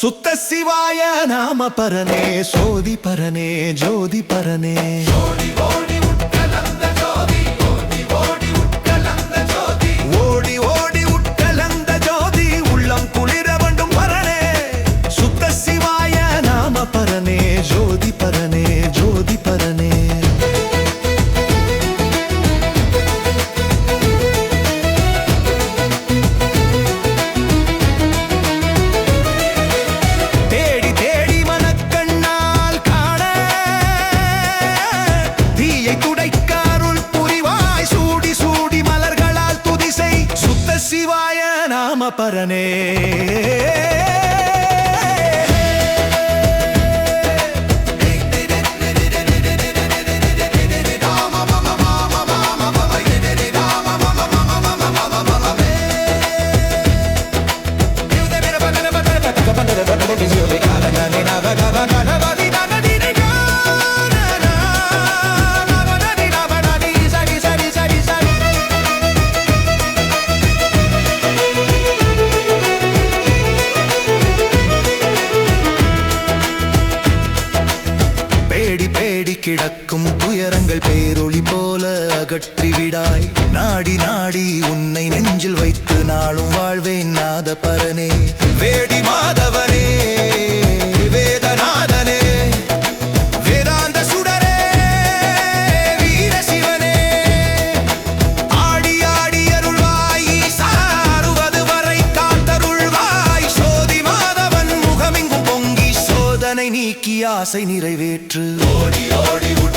சுத்த சிவாய நாம பரனே சோதி பரனே ஜோதி பரனே. சிவாய நாம கிடக்கும் துயரங்கள் பேரொளி போல அகற்றிவிடாய். நாடி நாடி உன்னை நெஞ்சில் வைத்து நாளும் வாழ்வேன் நாத பரனே வேடி நீக்கி ஆசை நிறைவேற்று. ஓடி ஓடி